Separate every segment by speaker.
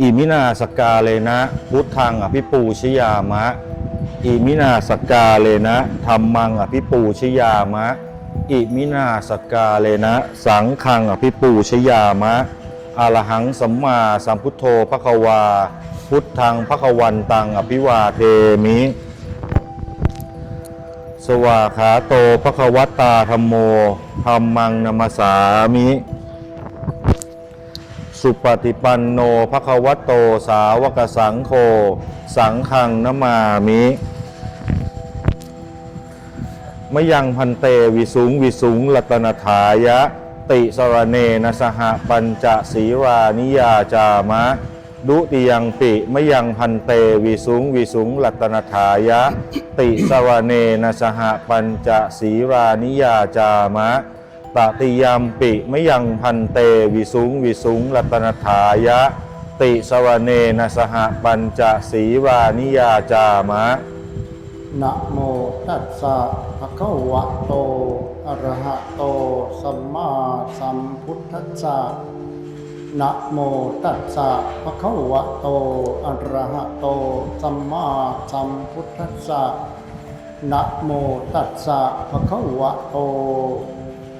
Speaker 1: อิมินาสกาเลนะ พุทธังอภิปูชยามะ อิมินาสกาเลนะธรรมังอภิปูชยามะ อิมินาสกาเลนะ สังฆังอภิปูชยามะอรหังสัมมาสัมพุทโธพระควา พุทธังพะคะวันตังอภิวาเทมิ สวาขาโตพระควตตาธรรมโมธรรมังนามาสามิ สุปฏิปันโนภควโตสาวกสังโฆสังฆังนมามิมะยังพันเตวิสุงวิสุงรัตนถายะ ติสรเนนะสหปัญจศีรานิยาจามะ ดุติยังปิมะยังพันเตวิสุงวิสุงรัตนถายะ ติสรเนนะสหปัญจศีรานิยาจามะ ตติยามปิมยังพันเตวิสุงวิสุงรัตนถายะ ติสวเนนะสหปัญจศีรานิยาจามะ
Speaker 2: นะโมตัสสะภะคะวะโตอะระหะโตสัมมาสัมพุทธัสสะนะโมตัสสะภะคะวะโตอะระหะโตสัมมาสัมพุทธัสสะนะโมตัสสะภะคะวะโต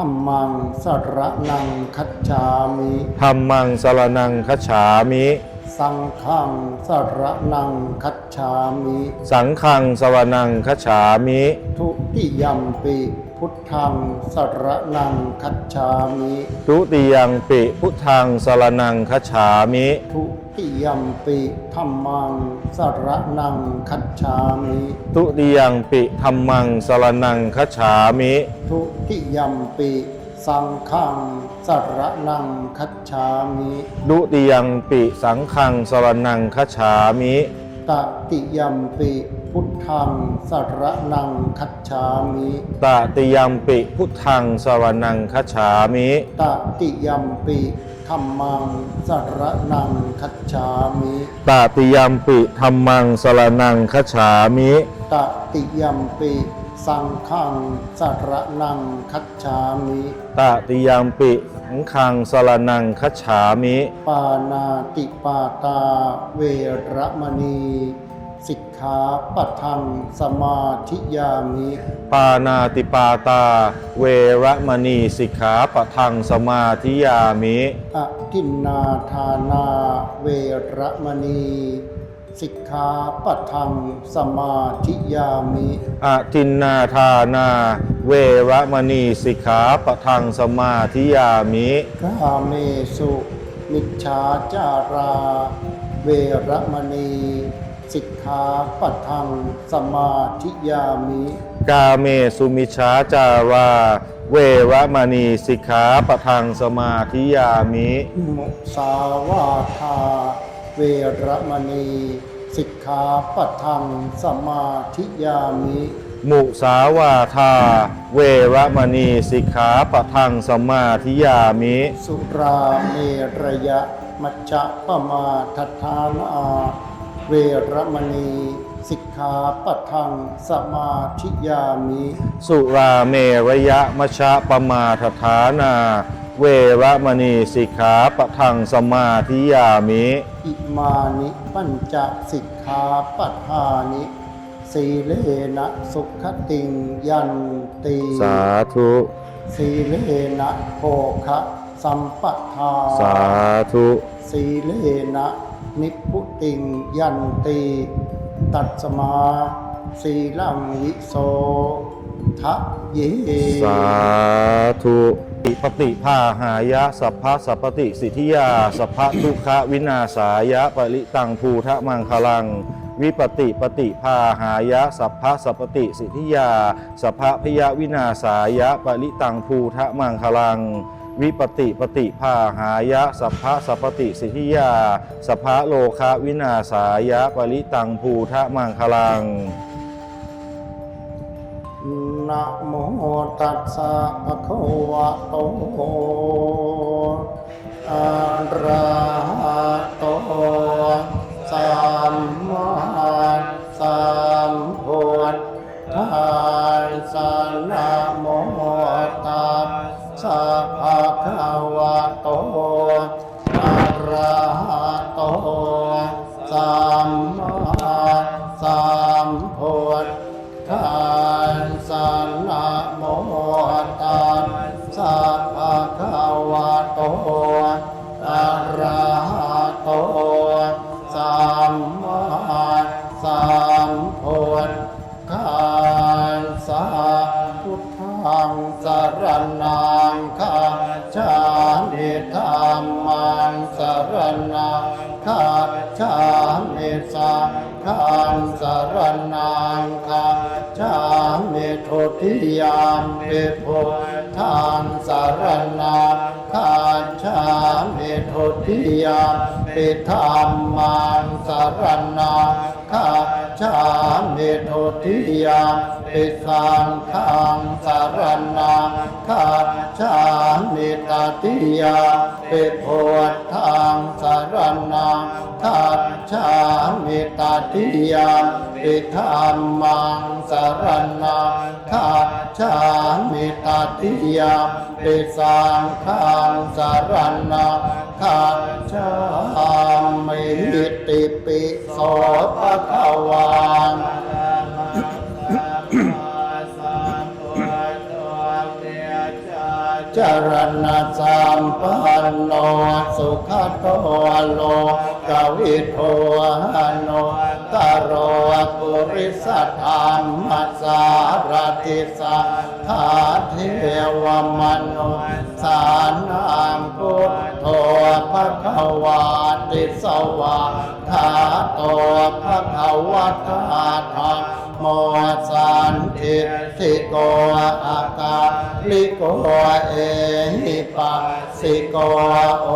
Speaker 2: ธัมมังสรนังคัจฉามิ
Speaker 1: ธัมมังสรนังคจฉามิ
Speaker 2: สังฆังสรนังคัจฉามิ
Speaker 1: สังฆังสรนังคจฉามิ
Speaker 2: ทุติยัมปิ พุทธังสรนังคัจฉามิ
Speaker 1: ทุติยังปิพุทธังสรนังคจฉามิ
Speaker 2: ทุติยัมปิธัมมังสรนังคัจฉามิ
Speaker 1: ทุติยังปิธัมมังสรนังคจฉามิ
Speaker 2: ทุติยัมปิสังฆังสรนังคัจฉามิ
Speaker 1: ดุติยังปิสังฆังสรนังคจฉามิ
Speaker 2: ตติยัมปิ พุทธังสรนังคัจฉามิ
Speaker 1: ตติยังปิพุทธังสรนังคจฉามิ
Speaker 2: ตติยัมปิธัมมังสรนังคัจฉามิ
Speaker 1: ตติยังปิธัมมังสรนังคจฉามิ
Speaker 2: ตติยัมปิสังฆังสรนังคัจฉามิ
Speaker 1: ตติยังปิสังฆังสรนังคจฉามิ
Speaker 2: ปานาติปาตาเวระมณี สิกขาปัทังสมาธิยามิ
Speaker 1: ปานาติปาตา เวระมณีสิกขาปะทังสมาธิยามิ
Speaker 2: อทินนาทานาเวระมณี สิกขาปัทังสมาธิยามิ
Speaker 1: อะทินนาทานา เวระมณีสิกขาปะทังสมาธิยามิ
Speaker 2: กาเมสุ มิจฉาจารา เวระมณี สิกขาปัทังสมาธิยามิ
Speaker 1: กาเมสุมิชฌาจาราเวระมณีสิกขาปะทังสมาธิยามิ
Speaker 2: มุสาวาทา เวระมณีสิกขาปัทังสมาธิยามิ
Speaker 1: มุสาวาทา เวระมณีสิกขาปะทังสมาธิยามิ
Speaker 2: สุราเมระยะ มัจจะปมาทัฏฐานา เวระมณีสิกขาปัทังสมาธิยามิ
Speaker 1: สุราเมระยะมชะปมาทฐานา เวระมณีสิกขาปะทังสมาธิยามิ
Speaker 2: อิมานิปัญจสิกขาปัฏฐานิสีเลนะสุขติงยันติ
Speaker 1: สาธุ
Speaker 2: สีเลนะโภคะสัมปทา
Speaker 1: สาธุ
Speaker 2: สีเลนะ นิพุติงยันติตัดสมาสีลังวิโสทะเย
Speaker 1: สาธุปฏิภาหายะ สัพพะสัพพติสิทธิยา สัพพะทุกขวินาศายะปริตังภูทะมังคลัง วิปติปฏิภาหายะ สัพพะสัพพติสิทธิยา สัพพะพยวินาศายะปริตังภูทะมังคลัง วิปติปฏิภาหายะ สัพพะสัพติสิทธิยา สัพพะโลคะวินาสายะปริตังภูทะมังคลัง
Speaker 2: นะโมตัสสะภะคะวะโตอะระหะโตสัมมาสัมพุทธัสสะนะโมตัส สะภะคะวะโต สรณังคาชามิสังฆังสรณังคาชามิทุติยามปิพุ ทธังสรณังคาชาเมิทุติยาปิธรรมังสารณังคาชาเมิทุติยาปิสังฆังสารณังคาชาเมตติยาปิโพธังสารณังคาชา มิตาทิยามปิธรรมังสารนังคาชามิตาทิยามปิสังฆังสารนังคาชามิติปิโสภะคะวัง จรณะสัมปันโนสุขโตโลกวิโทหโนตโรปุริสธรรมสารติสัทธาเทวมนุสานังพุทโธภะคะวาติสวาคาโตภะคะวะตาธรรม โมสันติสิโกอาคาลิโกเอหิปัสสิโกโอ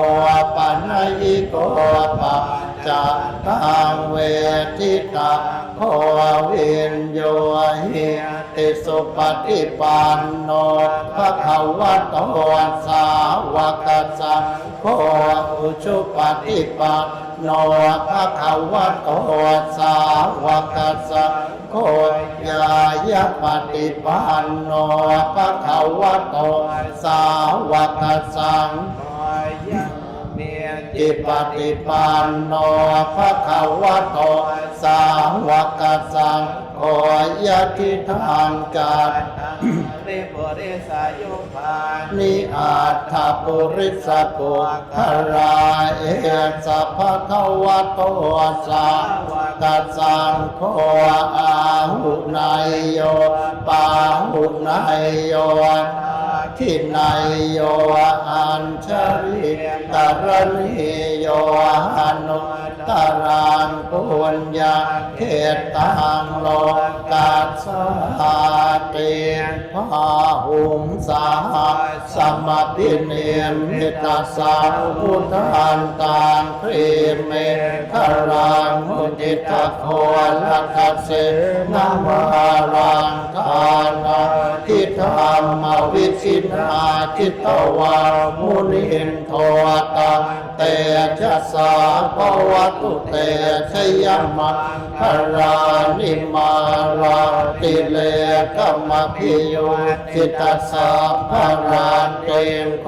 Speaker 2: ปัญญิโกปะจัตตังเวทิตาโควินโยหิติสุปฏิปันโนภะคะวะโตสาวกสังโฆอุชุปฏิปัน โนภะคะวะโตสาวกสังโคยายะปฏิปันโนภะคะวะโตสาวกสังจิปฏิปันโนภะคะวะโตสาวกสัง โฆยะทิทางจัต
Speaker 3: ริปุริสายุพาน
Speaker 2: นิอาถาปุริสปุคราเอสัพพะคะวะโตสาวกสังโฆอาหุนายโยปาหุนายโยทินายโยอัญชริตรณีโย อนุตรังปุญญาเขตตังโลกัสสาเตภาหุงสาสมปิเนมิตาสาวุทันตังครีเมฆรังมุติตะโคลักเสนามารังทานาทิธรรมวิชินาทิตวามุนินโทตังเตชชะสาภวตุเตชยมังคารานิมาราติเลกมมพิโยจิตาสาภารานเตโค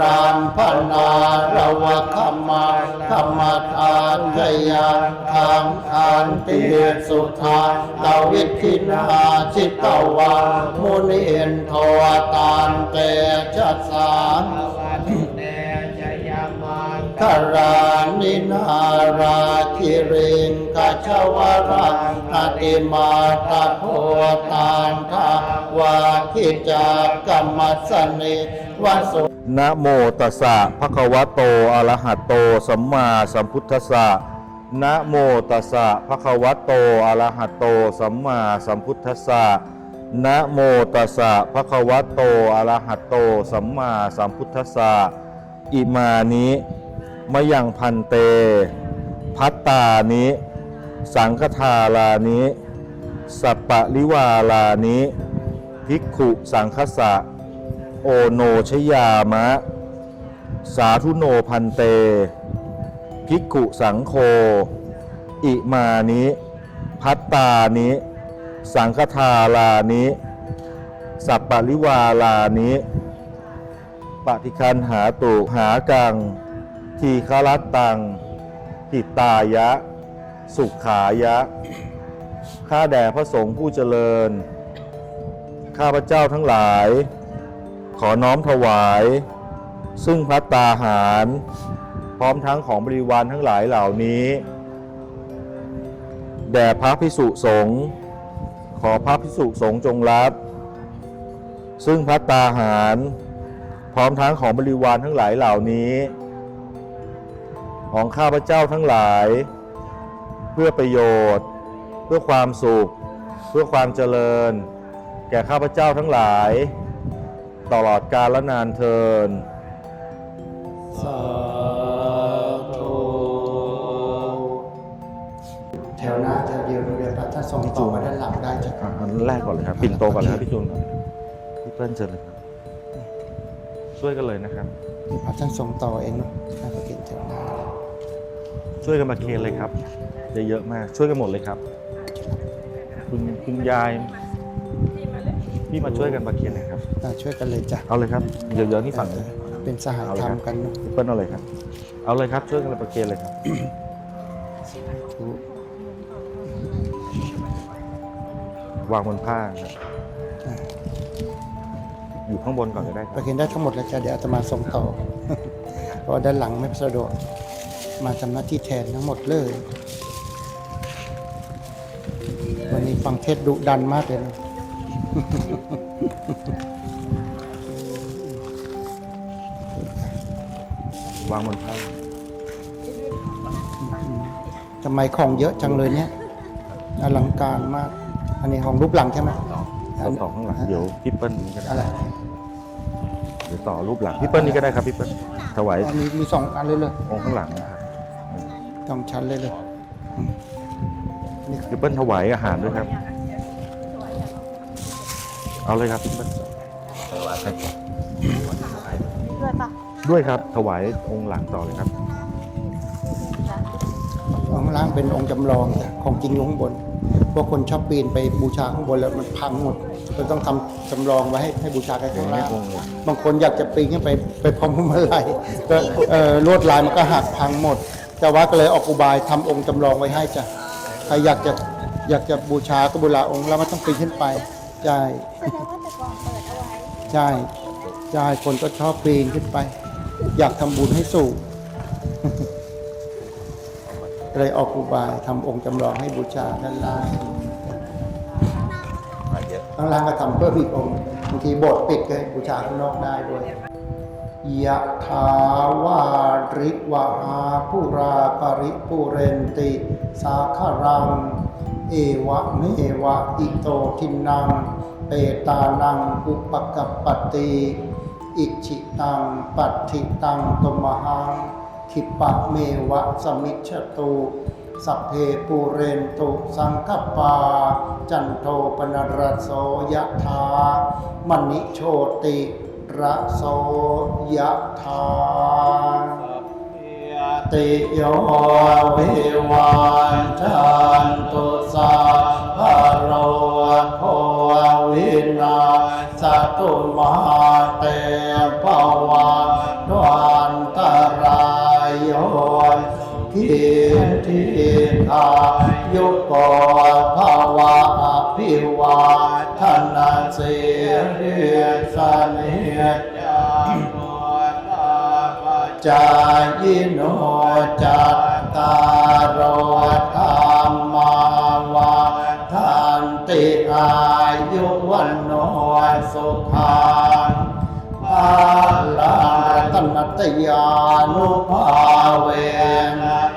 Speaker 2: รามพนาระวะขมาขมาทานชยาขังขันติสุทานตวิคินาชิตวามุนิเอนโทตานเตชะสาร
Speaker 3: วัตุเตชยา มัง
Speaker 2: คารานินาราคิริงกาชวรังอติมาตาโพตังทาวาคิจากกรรมสนิวสุ
Speaker 1: นะโมตัสสะภะคะวะโตอะระหะโตสัมมาสัมพุทธัสสะนะโมตัสสะภะคะวะโตอะระหะโตสัมมาสัมพุทธัสสะนะโมตัสสะภะคะวะโตอะระหะโตสัมมาสัมพุทธัสสะอิมานิ มะยังพันเต พัตตานิสังฆทาลานิสัปปะริวาลานิภิกขุสังคสะ โอโนชยามะ สาธุโนพันเต ภิกขุสังโฆอิมานิ พัตตานิ สังฆทาลานิ สัปปะริวาลานิ ปฏิคันหาตุหากัง ทีฆรัตตังหิตายะ สุขายะ ข้าแด่พระสงฆ์ผู้เจริญ ข้าพระเจ้าทั้งหลาย ขอน้อมถวาย ซึ่งพัตตาหาร พร้อมทั้งของบริวารทั้งหลายเหล่านี้ แด่พระพิสุสงฆ์ขอพระพิสุสงฆ์จงรับ ซึ่งพัตตาหาร พร้อมทั้งของบริวารทั้งหลายเหล่านี้ ของข้าพเจ้าทั้งหลาย เพื่อประโยชน์ เพื่อความสุข เพื่อความเจริญ แก่ข้าพเจ้าทั้งหลาย ตลอดกาลและนานเทิน
Speaker 2: สาธุแถวหน้าแถวเดียวเดียวถ้าส่งต่อมาด้านหลังได้จ้ะ
Speaker 1: อะอันแรกก่อนเลยครับปิ่นโตก่อนเลยครับพี่จูนก่อนพี่เปิ้ลเชิญเลยครับช่วยกันเลยนะครับ
Speaker 2: พระท่านส่งต่อเองเนาะให้ประเก็นแถวหน้า
Speaker 1: ช่วยกันมาเคนเลยครับจะเยอะมาก ช่วยกันหมดเลยครับ คุณคุณยายพี่มาช่วยกันมาเคนเลยครับ
Speaker 2: อะช่วยกันเลยจ้ะ
Speaker 1: เอาเลยครับเดี๋ยวเดี๋ยวนี่ฝั่งเลย
Speaker 2: เป็นสหายธรรมกันเนาะ
Speaker 1: พี่เปิ้ลเอาเลยครับ เอาเลยครับช่วยกันมาเคนเลยครับ วางบนผ้าครับอยู่ข้างบนก่อนก็ได้ค
Speaker 2: ป
Speaker 1: รับ
Speaker 2: ระเคนได้ทั้งหมดแล้วจ้ะเดี๋ยวอาตมาส่งต่อ เพราะว่าด้านหลังไม่สะดวก มาทำหน้าที่แทนทั้งหมดเลย วันนี้ฟังเทศดุดันมากเลยนะ
Speaker 1: วางบนผ้า
Speaker 2: ทำไมของเยอะจังเลยเนี่ยอลังการมาก อันนี้ของรูปหลังใช่ไหม
Speaker 1: เราต่อข้างหลังเดี๋ยวพี่เปิ้ลนี่ก็ได้
Speaker 2: อะไร
Speaker 1: เดี๋ยวต่อรูปหลังพี่เปิ้ลนี่ก็ได้ครับพี่เปิ้ลถวาย
Speaker 2: อ๋อมีมีสองอันเลยเลย
Speaker 1: องค์ข้างหลังนะครับ
Speaker 2: สองชั้นเลยเลยอืมนี่
Speaker 1: พี่เปิ้ลถวายอาหารด้วยครับ เอาเลยครับพี่เปิ้ลด้วยครับ ถวายองค์หลังต่อเลยครับ
Speaker 2: ข้างล่างเป็นองค์จำลองจ้ะของจริงอยู่ข้างบนพวกคนชอบปีนไปบูชาข้างบนแล้วมันพังหมดเราต้องทำจำลองไว้ให้ให้บูชากันข้างล่าง
Speaker 1: ให้องค์หลัง
Speaker 2: บางคนอยากจะปีนขึ้นไปไปพร้อมมาลัยก็เอ่อลวดลายมันก็หักพังหมด เจ้าวัดก็เลยออกอุบายทำองค์จำลองไว้ให้จ้ะใครอยากจะอยากจะบูชาก็บูชาองค์แล้วมันต้องปีนขึ้นไปใช่
Speaker 4: แสดงว่าแต่ก่อนเปิดเอาไว้
Speaker 2: ใช่ใช่คนก็ชอบปีนขึ้นไป อยากทำบุญให้สูงเลยออกอุบายทำองค์จำลองให้บูชาด้านล่างข้างล่างก็ทำเพิ่มอีกองค์บางทีโบสถ์ปิดก็ให้บูชาข้างนอกได้ด้วย ยะถาวาริวหาปุราปริปุเรนติ สาคารัง เอวะเมวะอิโตทินัง เปตานังอุปกัปปติอิชิตังปัตถิตังตมหังทิปะเมวะสมิชตุสัพเพปูเรนตุสังกปา จันโทปนรสโสยะธามณิโชติ ระโสยธาติโยวิวันจันตุสัพพะโรโควินาสตุมาเตปวัตวันตรายโยคิทิคายุโก ยิโนจัตตารโอธรรมาวาทันติอายุวันโนสุขังภาลาตันตยานุภาเวนะ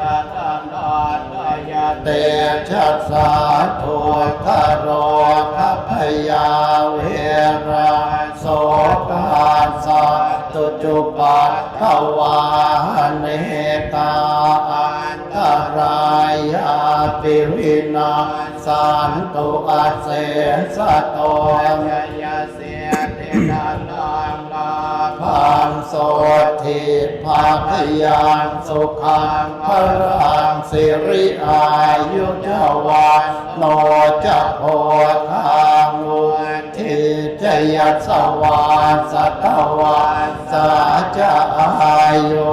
Speaker 2: เตชัสสาโทคโรคพยาเวราโสกาสาตุจุปัตถวาเนกาอันตรายาปิรินาสันตุอาเสสะโต
Speaker 3: ยยาเสียเทนานังลา
Speaker 2: พังโส ทิภาคยังสุขังพรังสิริอายุจวันโนจะโพธามุทิจยัสวาสตวันสาจะอายุ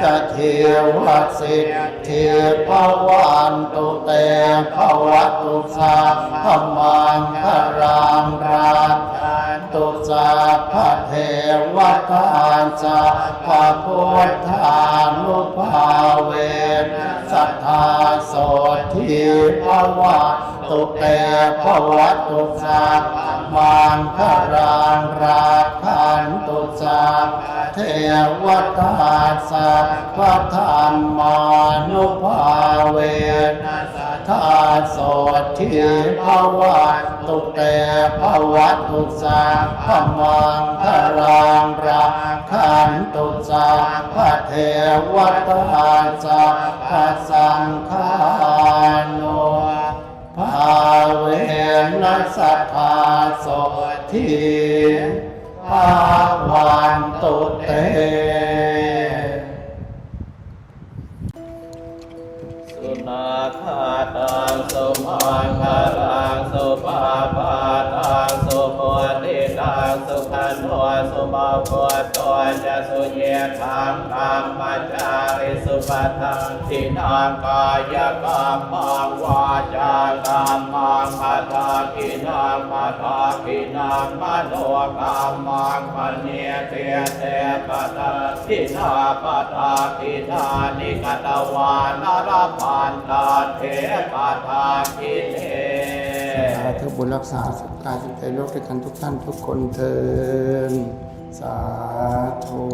Speaker 2: จะเทวสิทธิภวันตุเตภวตุสัพพมังคารังรักขัน ตุสัพพะเทวตาสัพพะพุทธานุภาเวสัทธาโสทิภวัตุเตภวตุสัพมังคารังรักขันตุสัพพะเทวตาสัพพะธรรมานุภาเวนะ ธาโสทิภวัตุเตภวัตุสัพมังคารังรักขันตุสัพพะเทวตาสัพพะสังฆานุภาเวนัสทธาโสทิภาวันตุเต
Speaker 3: ตังสุมังคารังสุปาปาตังสุโมติ ตังสุขันโนสุมาโพตัวจะสุเยธังธรรมจาริสุปทังทินังกายกรรมังวาจากรรมังปัทากินังปัทากินังมโนกรรมังปเนเตเตปัทาทินาปัทากินานิกตวานารพันตาเทปัทากิเน
Speaker 2: สาธุบุญรักษาสุขกายสุขใจโลกด้วยกันทุกท่านทุกคนเทินสาธุ